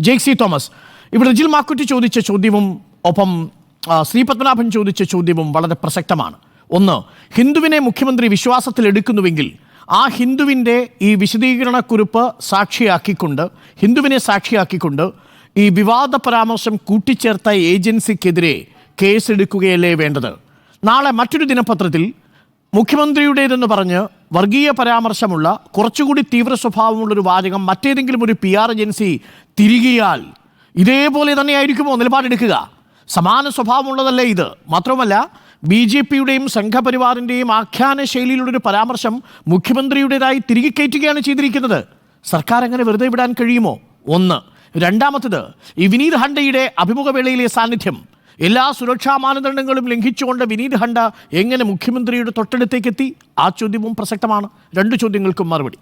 Jaicy Thomas ഇവിടെ റിജിൽ മാക്കുറ്റി ചോദിച്ച ചോദ്യവും ഒപ്പം ശ്രീ പത്മനാഭൻ ചോദിച്ച ചോദ്യവും വളരെ പ്രസക്തമാണ്. ഒന്ന് ഹിന്ദുവിനെ മുഖ്യമന്ത്രി വിശ്വാസത്തിൽ എടുക്കുന്നുവെങ്കിൽ ആ ഹിന്ദുവിന്റെ ഈ വിശദീകരണക്കുറിപ്പ് സാക്ഷിയാക്കിക്കൊണ്ട് ഹിന്ദുവിനെ സാക്ഷിയാക്കിക്കൊണ്ട് ഈ വിവാദ പരാമർശം കൂട്ടിച്ചേർത്ത ഏജൻസിക്കെതിരെ കേസെടുക്കുകയല്ലേ വേണ്ടത്? നാളെ മറ്റൊരു ദിനപത്രത്തിൽ മുഖ്യമന്ത്രിയുടേതെന്ന് പറഞ്ഞ് വർഗീയ പരാമർശമുള്ള കുറച്ചുകൂടി തീവ്ര സ്വഭാവമുള്ളൊരു വാചകം മറ്റേതെങ്കിലും ഒരു പി ആർ ഏജൻസി തിരികിയാൽ ഇതേപോലെ തന്നെയായിരിക്കുമോ നിലപാടെടുക്കുക? സമാന സ്വഭാവമുള്ളതല്ലേ ഇത്. മാത്രമല്ല ബി ജെ പിയുടെയും സംഘപരിവാറിന്റെയും ആഖ്യാന ശൈലിയിലുള്ളൊരു പരാമർശം മുഖ്യമന്ത്രിയുടേതായി തിരികെ കയറ്റുകയാണ് ചെയ്തിരിക്കുന്നത്. സർക്കാർ അങ്ങനെ വെറുതെ വിടാൻ കഴിയുമോ? ഒന്ന്. രണ്ടാമത്തത് ഈ വിനീത് ഹണ്ടയുടെ അഭിമുഖവേളയിലെ സാന്നിധ്യം. എല്ലാ സുരക്ഷാ മാനദണ്ഡങ്ങളും ലംഘിച്ചുകൊണ്ട് വിനീത് ഹണ്ട എങ്ങനെ മുഖ്യമന്ത്രിയുടെ തൊട്ടടുത്തേക്ക് എത്തി ആ ചോദ്യവും പ്രസക്തമാണ്. രണ്ട് ചോദ്യങ്ങൾക്കും മറുപടി.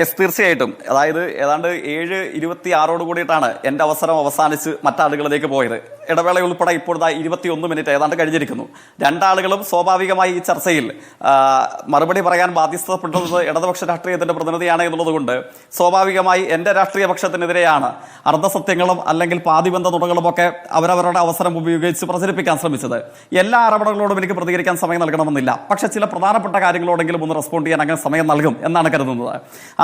യെസ് തീർച്ചയായിട്ടും. അതായത് ഏതാണ്ട് ഏഴ് ഇരുപത്തി ആറോട് കൂടിയിട്ടാണ് എന്റെ അവസരം അവസാനിച്ച് മറ്റാളുകളിലേക്ക് പോയത്. ഇടവേള ഉൾപ്പെടെ ഇപ്പോഴത്തെ ഇരുപത്തി ഒന്ന് മിനിറ്റ് ഏതാണ്ട് കഴിഞ്ഞിരിക്കുന്നു. രണ്ടാളുകളും സ്വാഭാവികമായി ഈ ചർച്ചയിൽ മറുപടി പറയാൻ ബാധ്യസ്ഥപ്പെട്ടത് ഇടതുപക്ഷ രാഷ്ട്രീയത്തിന്റെ പ്രതിനിധിയാണ് എന്നുള്ളതുകൊണ്ട് സ്വാഭാവികമായി എന്റെ രാഷ്ട്രീയ പക്ഷത്തിനെതിരെയാണ് അർദ്ധസത്യങ്ങളും അല്ലെങ്കിൽ പാതിബന്ധ നുണകളുമൊക്കെ അവരവരുടെ അവസരം ഉപയോഗിച്ച് പ്രചരിപ്പിക്കാൻ ശ്രമിച്ചത്. എല്ലാ ആരോപണങ്ങളോടും എനിക്ക് പ്രതികരിക്കാൻ സമയം നൽകണമെന്നില്ല. പക്ഷെ ചില പ്രധാനപ്പെട്ട കാര്യങ്ങളോടെങ്കിലും ഒന്ന് റെസ്പോണ്ട് ചെയ്യാൻ അങ്ങനെ സമയം നൽകും എന്നാണ് കരുതുന്നത്.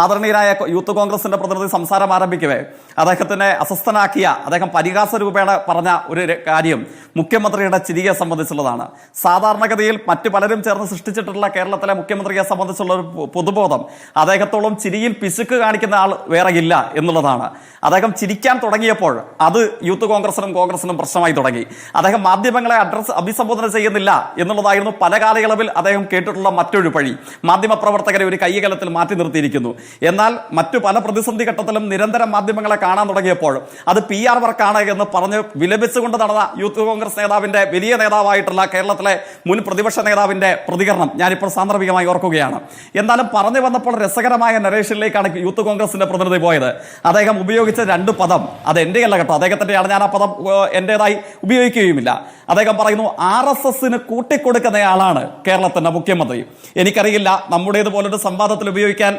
ആദരണീയനായ യൂത്ത് കോൺഗ്രസിന്റെ പ്രതിനിധി സംസാരം ആരംഭിക്കവേ. അദ്ദേഹത്തിനെ അസ്വസ്ഥനാക്കിയ അദ്ദേഹം പരിഹാസ രൂപേണ പറഞ്ഞ ഒരു കാര്യം മുഖ്യമന്ത്രിയുടെ ചിരിയെ സംബന്ധിച്ചുള്ളതാണ്. സാധാരണഗതിയിൽ മറ്റു പലരും ചേർന്ന് സൃഷ്ടിച്ചിട്ടുള്ള കേരളത്തിലെ മുഖ്യമന്ത്രിയെ സംബന്ധിച്ചുള്ള ഒരു പൊതുബോധം അദ്ദേഹത്തോളം ചിരിയിൽ പിശുക്ക് കാണിക്കുന്ന ആൾ വേറെ ഇല്ല എന്നുള്ളതാണ്. അദ്ദേഹം ചിരിക്കാൻ തുടങ്ങിയപ്പോൾ അത് യൂത്ത് കോൺഗ്രസിനും കോൺഗ്രസിനും പ്രശ്നമായി തുടങ്ങി. അദ്ദേഹം മാധ്യമങ്ങളെ അഡ്രസ് അഭിസംബോധന ചെയ്യുന്നില്ല എന്നുള്ളതായിരുന്നു പല കാലയളവിൽ അദ്ദേഹം കേട്ടിട്ടുള്ള മറ്റൊരു പഴി. മാധ്യമ പ്രവർത്തകരെ ഒരു കൈകലത്തിൽ മാറ്റി നിർത്തിയിരിക്കുന്നു. എന്നാൽ മറ്റു പല പ്രതിസന്ധി ഘട്ടത്തിലും നിരന്തരം മാധ്യമങ്ങളെ കാണാൻ തുടങ്ങിയപ്പോൾ അത് പി ആർ വർക്കാണ് എന്ന് പറഞ്ഞ് വിലപിച്ചുകൊണ്ട് നടന്ന യൂത്ത് കോൺഗ്രസ് നേതാവിന്റെ വലിയ നേതാവായിട്ടുള്ള കേരളത്തിലെ മുൻ പ്രതിപക്ഷ നേതാവിന്റെ പ്രതികരണം ഞാനിപ്പോൾ സാന്ദർഭികമായി ഓർക്കുകയാണ്. എന്നാലും പറഞ്ഞു വന്നപ്പോൾ രസകരമായ നരേഷനിലേക്കാണ് യൂത്ത് കോൺഗ്രസിന്റെ പ്രതിനിധി പോയത്. അദ്ദേഹം ഉപയോഗിച്ച രണ്ട് പദം അത് എന്റെ അല്ല കേട്ടോ അദ്ദേഹത്തിന്റെയാണ് ഞാൻ ആ പദം എന്റെതായി ഉപയോഗിക്കുകയുമില്ല. അദ്ദേഹം പറയുന്നു ആർ എസ് എസിന് കൂട്ടിക്കൊടുക്കുന്നയാളാണ് കേരളത്തിന്റെ മുഖ്യമന്ത്രി. എനിക്കറിയില്ല നമ്മുടേതുപോലൊരു സംവാദത്തിൽ ഉപയോഗിക്കാൻ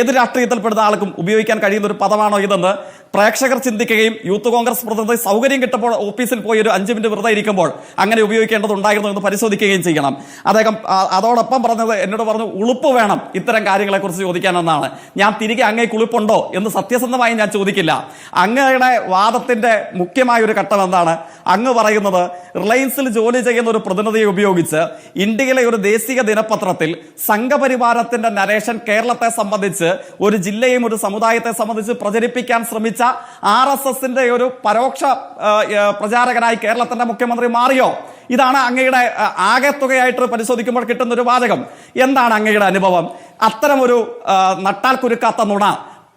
ഏത് രാഷ്ട്രീയത്തിൽപ്പെടുന്ന ആൾക്കും ഉപയോഗിക്കാൻ കഴിയുന്ന ഒരു പദമാണോ ഇതെന്ന് പ്രേക്ഷകർ ചിന്തിക്കുകയും യൂത്ത് കോൺഗ്രസ് പ്രതിനിധി സൗകര്യം കിട്ടുമ്പോൾ ഓഫീസിൽ പോയി ഒരു അഞ്ച് മിനിറ്റ് വെറുതെ ഇരിക്കുമ്പോൾ അങ്ങനെ ഉപയോഗിക്കേണ്ടതുണ്ടായിരുന്നു എന്ന് പരിശോധിക്കുകയും ചെയ്യണം. അദ്ദേഹം അതോടൊപ്പം പറഞ്ഞത് എന്നോട് പറഞ്ഞു ഉളുപ്പ് വേണം ഇത്തരം കാര്യങ്ങളെക്കുറിച്ച് ചോദിക്കാനെന്നാണ്. ഞാൻ തിരികെ അങ്ങേക്ക് ഉളുപ്പുണ്ടോ എന്ന് സത്യസന്ധമായി ഞാൻ ചോദിക്കില്ല. അങ്ങയുടെ വാദത്തിന്റെ മുഖ്യമായ ഒരു ഘട്ടം എന്താണ്? അങ്ങ് പറയുന്നത് റിലയൻസിൽ ജോലി ചെയ്യുന്ന ഒരു പ്രതിനിധിയെ ഉപയോഗിച്ച് ഇന്ത്യയിലെ ഒരു ദേശീയ ദിനപത്രത്തിൽ സംഘപരിവാരത്തിന്റെ നരേഷൻ കേരളത്തെ സംബന്ധിച്ച് ഒരു ജില്ലയും ഒരു സമുദായത്തെ സംബന്ധിച്ച് പ്രചരിപ്പിക്കാൻ ശ്രമിച്ച ആർ എസ് എസിന്റെ ഒരു പരോക്ഷ പ്രചാരകനായി കേരളത്തിന്റെ മുഖ്യമന്ത്രി മാറിയോ? ഇതാണ് അങ്ങയുടെ ആകെ ആകെത്തുകയായിട്ട് പരിശോധിക്കുമ്പോൾ കിട്ടുന്ന ഒരു വാചകം. എന്താണ് അങ്ങയുടെ അനുഭവം? അത്തരമൊരു ഒരു നട്ടാൽ കുരുക്കാത്ത നുണ.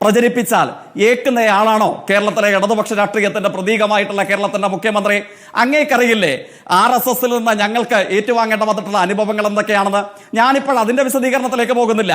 പ്രചരിപ്പിച്ചാൽ ഏക്കുന്നയാളാണോ കേരളത്തിലെ ഇടതുപക്ഷ രാഷ്ട്രീയത്തിന്റെ പ്രതീകമായിട്ടുള്ള കേരളത്തിന്റെ മുഖ്യമന്ത്രി? അങ്ങേക്കറിയില്ലേ ആർ എസ് എസിൽ നിന്ന് ഞങ്ങൾക്ക് ഏറ്റുവാങ്ങേണ്ട വന്നിട്ടുള്ള അനുഭവങ്ങൾ എന്തൊക്കെയാണെന്ന്? ഞാനിപ്പോൾ അതിന്റെ വിശദീകരണത്തിലേക്ക് പോകുന്നില്ല.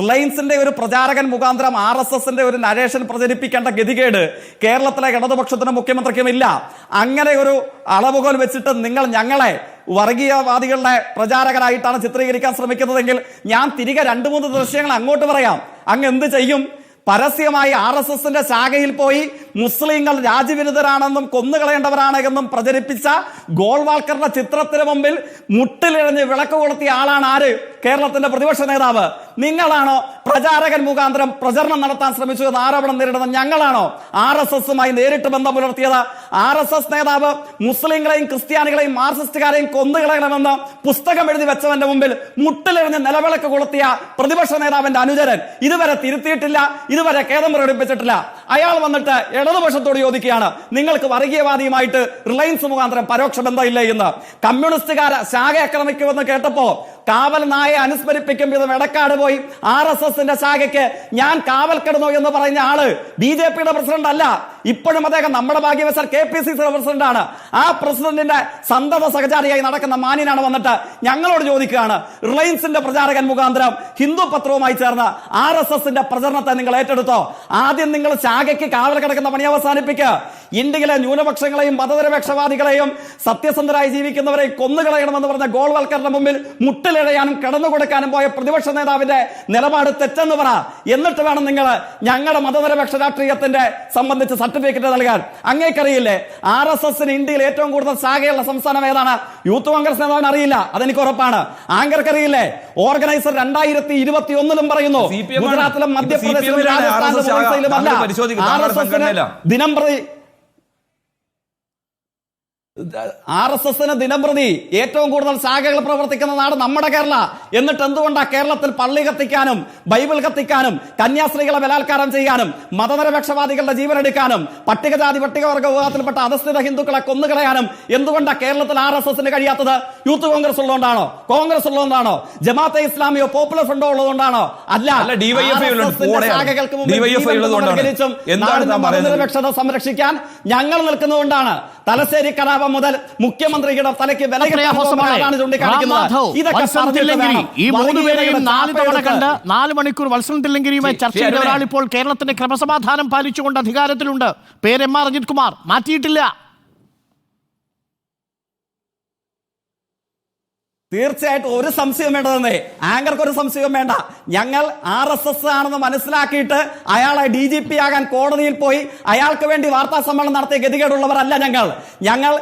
റിലയൻസിന്റെ ഒരു പ്രചാരകൻ മുഖാന്തരം ആർ എസ് എസിന്റെ ഒരു നരേഷൻ പ്രചരിപ്പിക്കേണ്ട ഗതികേട് കേരളത്തിലെ ഇടതുപക്ഷത്തിനും മുഖ്യമന്ത്രിക്കും ഇല്ല. അങ്ങനെ ഒരു അളവുകോൽ വെച്ചിട്ട് നിങ്ങൾ ഞങ്ങളെ വർഗീയവാദികളുടെ പ്രചാരകരായിട്ടാണ് ചിത്രീകരിക്കാൻ ശ്രമിക്കുന്നതെങ്കിൽ ഞാൻ തിരികെ രണ്ട് മൂന്ന് ദൃശ്യങ്ങൾ അങ്ങോട്ട് പറയാം. അങ്ങ് എന്ത് ചെയ്യും? പരസ്യമായി ആർ എസ് എസിന്റെ ശാഖയിൽ പോയി മുസ്ലിങ്ങൾ രാജ്യവിരുദ്ധരാണെന്നും കൊന്നുകളയേണ്ടവരാണ് എന്നും പ്രചരിപ്പിച്ച ഗോൾവാൾക്കറിന്റെ ചിത്രത്തിന് മുമ്പിൽ മുട്ടിലിഴഞ്ഞ് വിളക്ക് കൊളുത്തിയ ആളാണ് ആര്? കേരളത്തിന്റെ പ്രതിപക്ഷ നേതാവ് നിങ്ങളാണോ പ്രചാരകൻ മുഖാന്തരം പ്രചരണം നടത്താൻ ശ്രമിച്ചു എന്ന് ആരോപണം നേരിടുന്ന ഞങ്ങളാണോ ആർ എസ് എസുമായി നേരിട്ട് ബന്ധം പുലർത്തിയത്? ആർ എസ് എസ് നേതാവ് മുസ്ലിങ്ങളെയും ക്രിസ്ത്യാനികളെയും മാർക്സിസ്റ്റുകാരെയും കൊന്നുകളയണമെന്ന് പുസ്തകം എഴുതി വെച്ചവന്റെ മുമ്പിൽ മുട്ടിലെറിഞ്ഞ് നിലവിളക്ക് കൊളുത്തിയ പ്രതിപക്ഷ നേതാവിന്റെ അനുചരൻ ഇതുവരെ തിരുത്തിയിട്ടില്ല ഇതുവരെ ഖേദം പ്രകടിപ്പിച്ചിട്ടില്ല. അയാൾ വന്നിട്ട് ഇടതുപക്ഷത്തോട് ചോദിക്കുകയാണ് നിങ്ങൾക്ക് വർഗീയവാദിയുമായിട്ട് റിലയൻസ് മുഖാന്തരം പരോക്ഷ ബന്ധമില്ല എന്ന്? കമ്മ്യൂണിസ്റ്റുകാർ ശാഖ ആക്രമിക്കുമെന്ന് കേട്ടപ്പോ കാവൽ നായെ അനുസ്മരിപ്പിക്കും വിധം എടക്കാട് പോയി. ആർ എസ് എസിന്റെ ശാഖയ്ക്ക് ഞാൻ കാവൽ കിടന്നു എന്ന് പറഞ്ഞ ആൾ ബി ജെ പിയുടെ പ്രസിഡന്റ് അല്ല. ഇപ്പോഴും അദ്ദേഹം നമ്മുടെ ഭാഗ്യവശാൽ കെ പി സി പ്രസിഡന്റ് ആണ്. ആ പ്രസിഡന്റിന്റെ സന്തത സഹചാരിയായി നടക്കുന്ന മാന്യനാണ് വന്നിട്ട് ഞങ്ങളോട് ചോദിക്കുകയാണ്. റിലയൻസിന്റെ പ്രചാരകൻ മുഖാന്തരം ഹിന്ദു പത്രവുമായി ചേർന്ന് ആർ എസ് എസിന്റെ പ്രചരണത്തെ നിങ്ങൾ ഏറ്റെടുത്തോ? ആദ്യം നിങ്ങൾ ശാഖയ്ക്ക് കാവൽ കിടക്കുന്ന പണി അവസാനിപ്പിക്കുക ഇന്ത്യയിലെ ന്യൂനപക്ഷങ്ങളെയും മതനിരപേക്ഷവാദികളെയും സത്യസന്ധരായി ജീവിക്കുന്നവരെ കൊന്നുകളയണമെന്ന് പറഞ്ഞ ഗോൾവൽക്കറിന്റെ മുമ്പിൽ മുട്ടിലിഴയാനും കടന്നു കൊടുക്കാനും പോയ പ്രതിപക്ഷ നേതാവിന്റെ നിലപാട് തെറ്റെന്ന് പറ. എന്നിട്ട് വേണം നിങ്ങൾ ഞങ്ങളുടെ മതനിരപേക്ഷ രാഷ്ട്രീയത്തിന്റെ സംബന്ധിച്ച് സർട്ടിഫിക്കറ്റ് നൽകാൻ. അങ്ങേക്കറിയില്ലേ ആർ എസ് എസിന് ഇന്ത്യയിൽ ഏറ്റവും കൂടുതൽ ശാഖയുള്ള സംസ്ഥാനം ഏതാണ്? യൂത്ത് കോൺഗ്രസ് നേതാവിന് അറിയില്ല അതെനിക്ക് ഉറപ്പാണ്. ആങ്കർക്ക് അറിയില്ലേ ഓർഗനൈസർ രണ്ടായിരത്തി ഇരുപത്തി ഒന്നിലും പറയുന്നു. ഗുജറാത്തിലും മധ്യപ്രദേശിലും രാജസ്ഥാനിലും ദിനം ശാഖ. ഒറീസയിലും അല്ല താങ്കൾ പരിശോധിക്കൂ. ആർ താങ്കളുടെ എസ് എസിന് സംഘടനയിലാ. ദിനം പ്രതി ആർ എസ് എസിന് ദിനംപ്രതി ഏറ്റവും കൂടുതൽ ശാഖകൾ പ്രവർത്തിക്കുന്ന നാട് നമ്മുടെ കേരള. എന്നിട്ട് എന്തുകൊണ്ടാ കേരളത്തിൽ പള്ളി കത്തിക്കാനും ബൈബിൾ കത്തിക്കാനും കന്യാസ്ത്രീകളെ ബലാത്കാരം ചെയ്യാനും മതനിരപേക്ഷവാദികളുടെ ജീവനെടുക്കാനും പട്ടികജാതി പട്ടികവർഗ വിഭാഗത്തിൽപ്പെട്ട അധസ്ഥിത ഹിന്ദുക്കളെ കൊന്നുകളയാനും എന്തുകൊണ്ടാ കേരളത്തിൽ ആർ എസ് എസിന് കഴിയാത്തത്? യൂത്ത് കോൺഗ്രസ് ഉള്ളതുകൊണ്ടാണോ? കോൺഗ്രസ് ഉള്ളതുകൊണ്ടാണോ? ജമാഅത്തെ ഇസ്ലാമിയോ പോപ്പുലർ ഫ്രണ്ടോ ഉള്ളതുകൊണ്ടാണോ? അല്ല. ശാഖകൾക്ക് മുമ്പിൽ സംരക്ഷിക്കാൻ ഞങ്ങൾ നിൽക്കുന്നതുകൊണ്ടാണ് തലശ്ശേരി കലാപം മുതൽ മുഖ്യമന്ത്രിയുടെ തലയ്ക്ക് നാല് മണിക്കൂർ തില്ലങ്കരിയുമായി ചർച്ച ചെയ്ത ഒരാൾ ഇപ്പോൾ കേരളത്തിന്റെ ക്രമസമാധാനം പാലിച്ചുകൊണ്ട് അധികാരത്തിലുണ്ട്. പേര് എം ആർ അജിത് കുമാർ. മാറ്റിയിട്ടില്ല. തീർച്ചയായിട്ടും ഒരു സംശയം വേണ്ടതെന്നേ ആങ്കർക്ക് ഒരു സംശയവും വേണ്ട. ഞങ്ങൾ ആർ എസ് എസ് ആണെന്ന് മനസ്സിലാക്കിയിട്ട് അയാളെ ഡി ജി പി ആകാൻ കോടതിയിൽ പോയി. അയാൾക്ക് വേണ്ടി വാർത്താ സമ്മേളനം നടത്തിയ ഗതികേടുള്ളവരല്ല ഞങ്ങൾ. ഞങ്ങൾ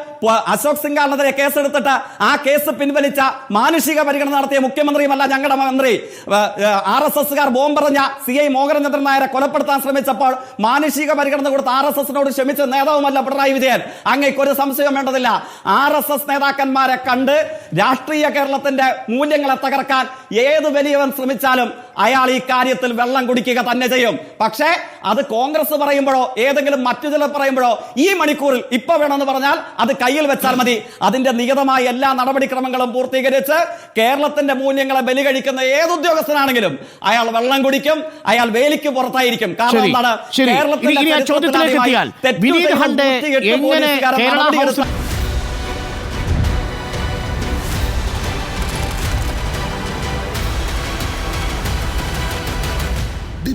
അശോക് സിംഗാറിനെതിരെ കേസെടുത്തിട്ട് ആ കേസ് പിൻവലിച്ച മാനുഷിക പരിഗണന നടത്തിയ മുഖ്യമന്ത്രിയുമല്ല ഞങ്ങളുടെ മന്ത്രി. ആർ എസ് എസ്സുകാർ ബോംബെറിഞ്ഞ സി ഐ മോഹനചന്ദ്രൻ നായരെ കൊലപ്പെടുത്താൻ ശ്രമിച്ചപ്പോൾ മാനുഷിക പരിഗണന കൊടുത്ത് ആർ എസ് എസിനോട് ക്ഷമിച്ച നേതാവുമല്ല പിണറായി വിജയൻ. അങ്ങേക്ക് ഒരു സംശയം വേണ്ടതില്ല. ആർ എസ് എസ് നേതാക്കന്മാരെ കണ്ട് രാഷ്ട്രീയ കേരളത്തിന്റെ മൂല്യങ്ങളെ തകർക്കാൻ ഏത് വലിയവൻ ശ്രമിച്ചാലും അയാൾ ഈ കാര്യത്തിൽ വെള്ളം കുടിക്കുക തന്നെ ചെയ്യും. പക്ഷേ അത് കോൺഗ്രസ് പറയുമ്പോഴോ ഏതെങ്കിലും മറ്റു ചിലർ പറയുമ്പോഴോ ഈ മണിക്കൂറിൽ ഇപ്പൊ വേണമെന്ന് പറഞ്ഞാൽ അത് കയ്യിൽ വെച്ചാൽ മതി. അതിന്റെ നിയതമായ എല്ലാ നടപടിക്രമങ്ങളും പൂർത്തീകരിച്ച് കേരളത്തിന്റെ മൂല്യങ്ങളെ ബലി കഴിക്കുന്ന ഏത് ഉദ്യോഗസ്ഥനാണെങ്കിലും അയാൾ വെള്ളം കുടിക്കും അയാൾ വേലിക്ക് പുറത്തായിരിക്കും. കാരണം എന്താണ്? കേരളത്തിന്റെ